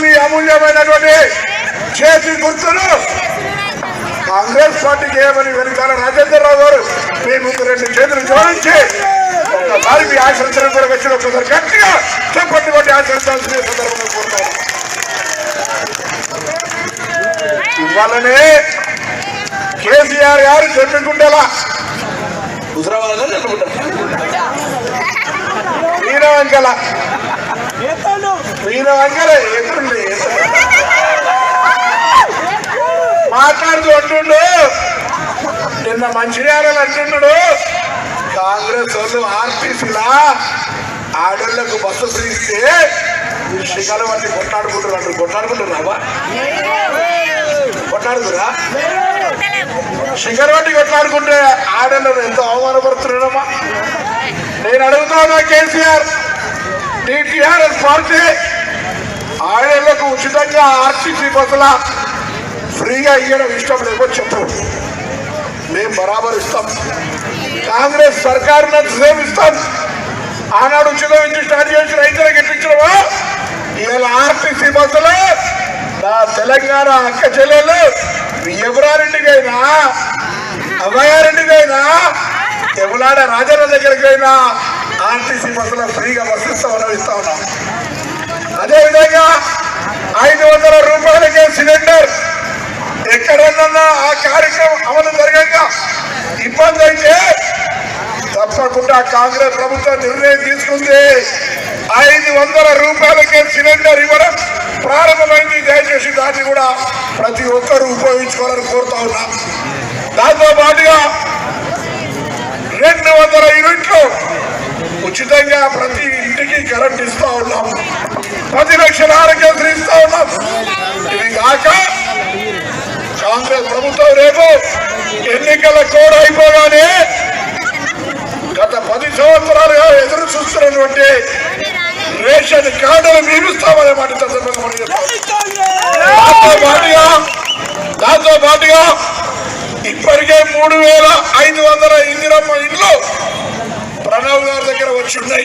మీ అమూల్యమైనటువంటి చేతి గుర్తును కాంగ్రెస్ పార్టీకి ఏమని వెనకాల రాజేంద్రరావు గారు మీ ముందు రెండు చేతులు జోడించి ఒక్కసారి మీ ఆశించడం కొరకు వచ్చిన ఒకసారి గట్టిగా చెప్పండి బట్టి ఆచరించాల్సిన సందర్భంగా కోరుతాను ఇవ్వాలనే కేసీఆర్ గారు చెప్పుకుంటేలా హుజరాబాద్ చెప్పుకుంటారు వీర వంకల వీర మాట్లాడుతూ అంటుండు. నిన్న మంచిర్యాలలో అంటున్నాడు కాంగ్రెస్ వాళ్ళు ఆర్టీసీలా ఆడోళ్ళకు బస్సు ఫ్రీ ఇస్తే మీరు శ్రీకాలం వంటి కొట్లాడుకుంటున్నారు కొట్లాడుకుంటున్నావా కొట్లాడుతురా శిఖర్ వంటి కొట్లాడుకుంటే ఆడోళ్ళను ఎంతో అవమానపడుతున్నారమ్మా నేను అడుగుతున్నాను కేసీఆర్. టీఆర్ఎస్ పార్టీ ఉచితంగా ఆర్టీసీ బస్సుల ఫ్రీగా ఇవ్వడం ఇష్టం లేకో చెప్పు. మేము బరాబర్ ఇస్తాం కాంగ్రెస్ సర్కారు సర్కారును సేవిస్తాం. ఆనాడు ఉచితం ఇచ్చి స్టార్ట్ చేసి రైతులకు ఇప్పించడమా? ఇవాళ ఆర్టీసీ బస్సులు నా తెలంగాణ అక్క చెల్లెలు ఎవరారింటికైనా అభయారింటికైనా ఎవలాడ రాజన్న దగ్గరికైనా ఆర్టీసీ బస్సులో ఫ్రీగా బస్సు ఇస్తామని ఇస్తా ఉన్నాం. అదేవిధంగా ఐదు వందల రూపాయలకే సిలిండర్. ఎక్కడన్నా ఆ కార్యక్రమం అమలు జరగక ఇబ్బంది అయితే తప్పకుండా కాంగ్రెస్ ప్రభుత్వం నిర్ణయం తీసుకుంది. ఐదు వందల రూపాయలకే సిలిండర్ ఇవ్వడం ప్రారంభమైంది. దయచేసి దాన్ని కూడా ప్రతి ఒక్కరూ ఉపయోగించుకోవాలని కోరుతా ఉన్నా. దాంతో పాటుగా రెండు వందల యూనిట్లు ఉచితంగా ప్రతి ఇంటికి కరెంట్ ఇస్తా ఉన్నాం. పది లక్షల ఆరోగ్యశ్రీ ఇస్తా ఉన్నాం ఇవి కాక కాంగ్రెస్ ప్రభుత్వం రేపు ఎన్నికల కోడ్ అయిపోగానే గత పది సంవత్సరాలుగా ఎదురు చూస్తున్నటువంటి రేషన్ కార్డులు మీరుస్తామనే మాట దాంతో పాటుగా దాంతో పాటుగా ఇప్పటికే మూడు వేల ఐదు వందల ఇందిరమ్మ ఇండ్లు ప్రణవ్ గారి దగ్గర వచ్చి ఉన్నాయి.